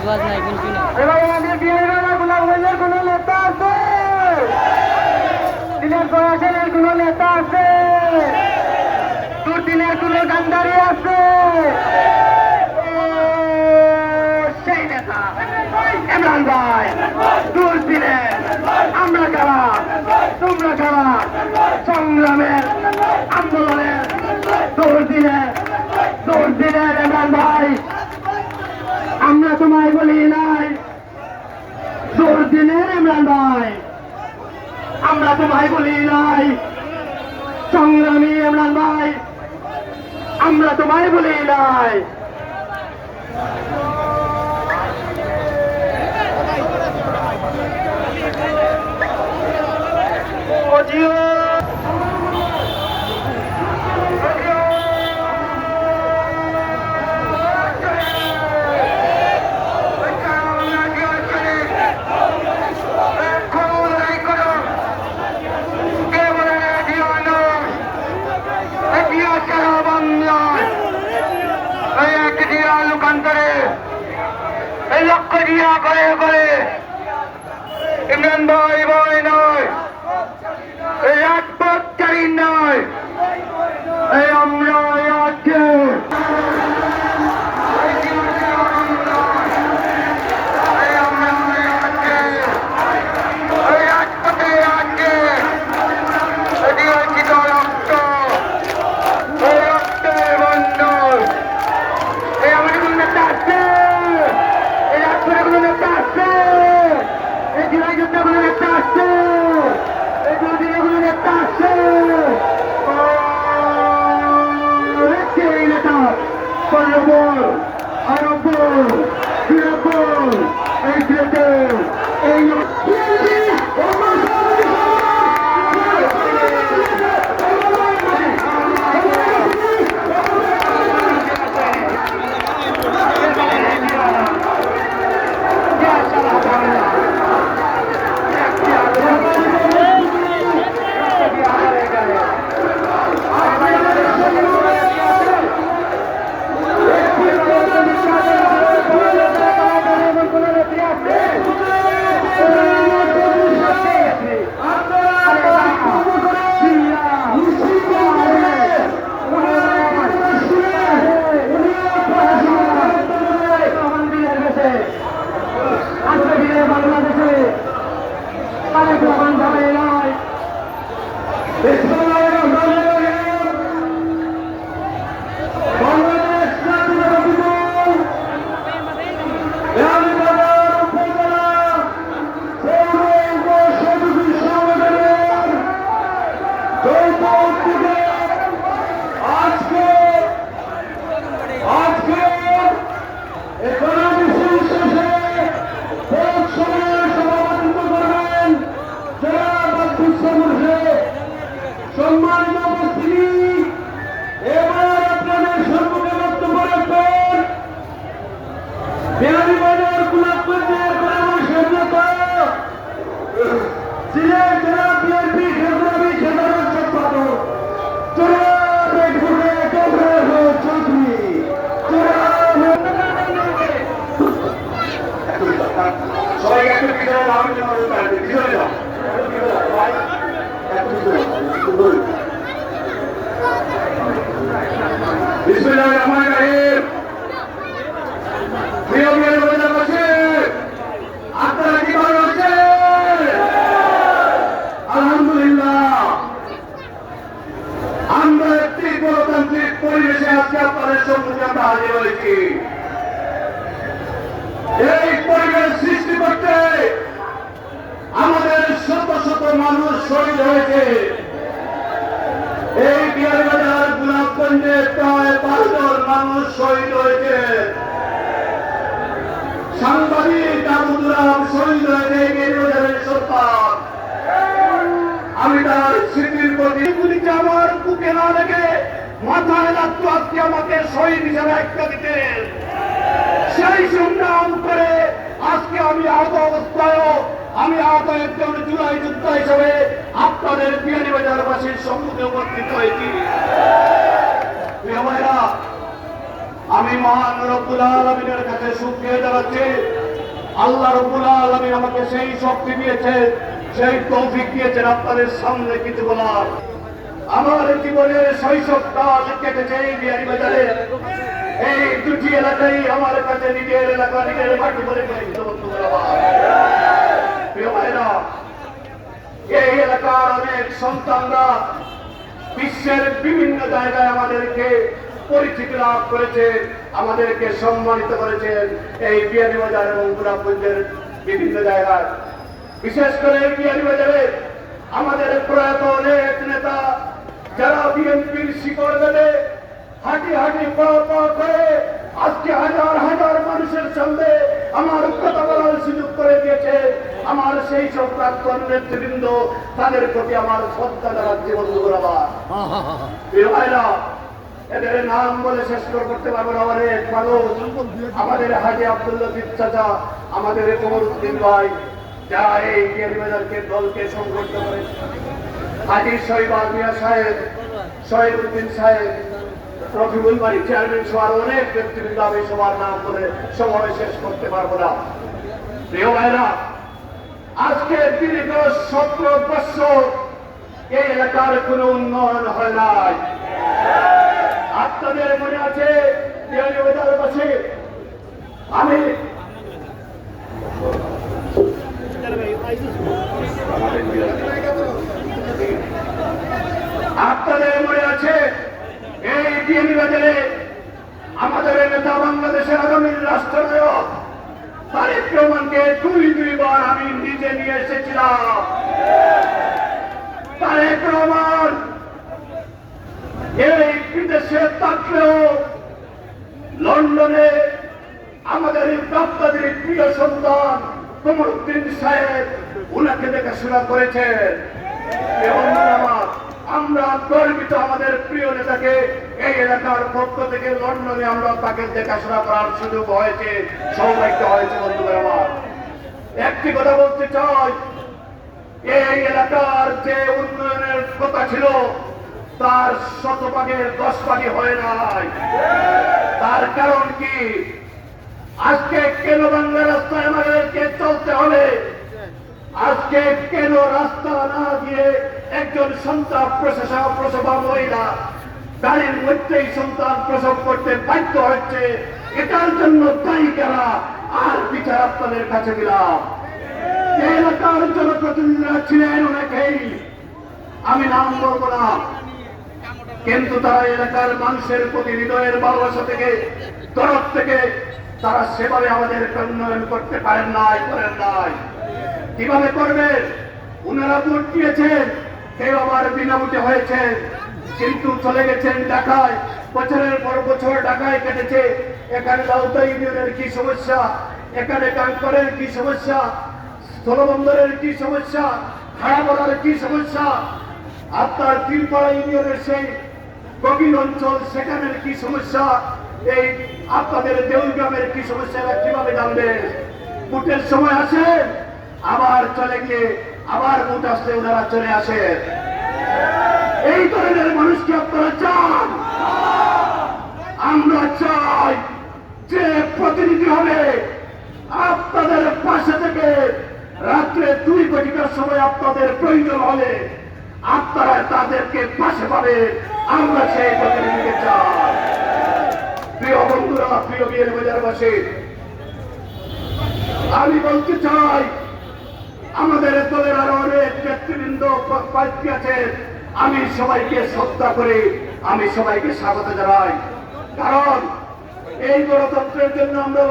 কাজ বাজ নাই, কিন্তু কোনো নেতা আছে? দিনের প্রয়াসের কোনো নেতা আছে? আছে? সেই নেতা। ইমরান ভাই দুদিনের আমরা কারা তোমরা কারা সংগ্রামের আন্দোলনের দৌড় দিনের আমরা তোমায় বলি নাই Oh, dear. নব্বই আনব্বই বিরানব্বই এই সবাই একটু পিছনে যাও পিছনে যাও। বিসমিল্লাহির রহমানির এই বিয়ারবাজার গুলাবগঞ্জে প্রায় পাঁচজন মানুষ শহীদ হয়েছে। সাংবাদিক আবুদুরাম শহীদ হয়েছে বিয়ারবাজারের সন্তান আমি তার স্মৃতির প্রতি গুলিকে আমার বুকে না লেগে মাথায় লাগতো আজকে আমাকে শহীদ হিসাবে একটা দিতে। সেই সংগ্রাম করে আজকে আমি আহত অবস্থায় আমি আহত একজন জুলাই যুক্ত হিসেবে আপনাদের বিয়ানি বাজার বাসীর সম্মুখে উপস্থিত হয়েছি। আমি মহান রব্দুল আলমিনের কাছে শুক্রিয়া দাঁড়াচ্ছি আল্লাহ রব্দুল আলমিন আমাকে সেই শক্তি দিয়েছে, সেই তৌফিক দিয়েছেন আপনাদের সামনে কিছু বলার। আমার জীবনের শৈশবকাল কেটেছে এই বিয়ানি বাজারে। এই দুটি এলাকায় আমার কাছে নিজের এলাকা, নিজের মাটি বলে সন্তানরা বিশ্বের বিভিন্ন জায়গায় আমাদেরকে পরিচিতি লাভ করেছে, আমাদেরকে সম্মানিত করেছেন এই বিয়ারি বাজার এবং গুলাবগঞ্জের বিভিন্ন জায়গায়। বিশেষ করে এই বিয়ারি বাজারে আমাদের প্রয়াত অনেক নেতা, যারা বিএনপির শিকড় বেঁধে হাঁটি হাঁটি পা পা করে আজকে হাজার হাজার মানুষের সামনে আমার কথা বলার সুযোগ করে দিয়েছে। আমার সেই সব প্রাক্তন নেতৃবৃন্দ, তাদের প্রতি আমার শ্রদ্ধা জানাচ্ছি বন্ধুগুলো আমার। এদের নাম বলে শেষ করে করতে পারব না, অনেক মানুষ। আমাদের হাজি আব্দুল লতিফ চাচা, আমাদের কমরুদ্দিন ভাই যারা এই বিয়ারিবাজারকে দলকে সংগঠিত করেছে। হাজি শহীদ মিয়া সাহেব শহীদুদ্দিন সাহেব রফিকুল বাড়ি চেয়ারম্যান সহ আরও অনেক ব্যক্তিবৃন্দ আমি সবার নাম বলে সময় শেষ করতে পারব না। প্রিয় ভাইরা, আজকে দীর্ঘ সতেরো বছর এই এলাকার কোনো উন্নয়ন হয় নাই। আপনাদের মনে আছে আমি আপনাদের মনে আছে এই বিয়ানীবাজারে আমাদের নেতা বাংলাদেশের আগামী রাষ্ট্রনায়ক রহমানকে দুই আমি নিজে নিয়ে এসেছিলাম। তারেক রহমান এই বিদেশে থাকলেও লন্ডনে আমাদের এই প্রিয় সন্তান সাহেব, উনাকে দেখাশোনা করেছেন। এবং গর্বিত আমাদের প্রিয় নেতাকে। এই এলাকার পক্ষ থেকে লন্ডনে আমরা তাকে দেখাশোনা করার সুযোগ হয়েছে, সৌভাগ্য হয়েছে বন্ধুদের আমার। একটি কথা বলতে চাই, এই এলাকার যে উন্নয়নের কথা ছিল, তার শতভাগের দশ ভাগে হয় নাই। তার কারণ কি? আজকে কেন বাংলা রাস্তায় আমাদেরকে চলতে হবে। আজকে কেন রাস্তা না দিয়ে একজন সন্তান প্রশাসক প্রসবা মহিলা। গাড়ির মধ্যেই সন্তান প্রসব করতে বাধ্য হচ্ছে। এটার জন্য দায়ী কারা? আর বিচার আপনাদের কাছে এই এলাকার জনপ্রতিনিধিরা ছিলেন অনেকেই। আমি নাম বলব না। কিন্তু তারা এলাকার মানুষের প্রতি হৃদয়ের ভালোবাসা থেকে তরফ থেকে তারা সেভাবে আমাদের উন্নয়ন করতে পারেন নাই, করেন নাই। কীভাবে করবেন? উনারা ভোট দিয়েছেন। কেউ আবার বিনামূল্যে হয়েছে, কিন্তু চলে গেছেন ঢাকায়। বছরের পর বছর ঢাকায় কেটেছে। এখানে দাউতা ইউনিয়নের কি সমস্যা? এখানে কাঙ্করের কি সমস্যা? স্থলবন্দরের কি সমস্যা? খাড়াপাড়ার কি সমস্যা? আপনার তিনপাড়া ইউনিয়নের সেই গভীর অঞ্চল, সেখানের কি সমস্যা? এই আপনাদের দেউলগ্রামের কি সমস্যা কীভাবে জানবে? ভোটের সময় আসে, আবার চলে গিয়ে আবার ভোট আসলে ওনারা চলে আসে এই ধরনের মানুষকে আপনারা চান? আমরা চাই যে প্রতিনিধি হবে। আপনাদের পাশে থেকে রাত্রে দুই ঘটিকার সময় আপনাদের প্রয়োজন হলে আপনারা তাদেরকে পাশে পাবে। আমরা সেই প্রতিনিধিকে চাই। প্রিয় বন্ধুরা, প্রিয় বিয়ের বাজারবাসী আমি বলতে চাই আমাদের দলের আরও অনেক ব্যক্তিবৃন্দ আছে। আমি সবাইকে শ্রদ্ধা করে আমি সবাইকে স্বাগত জানাই। কারণ এই গণতন্ত্রের জন্য আমরা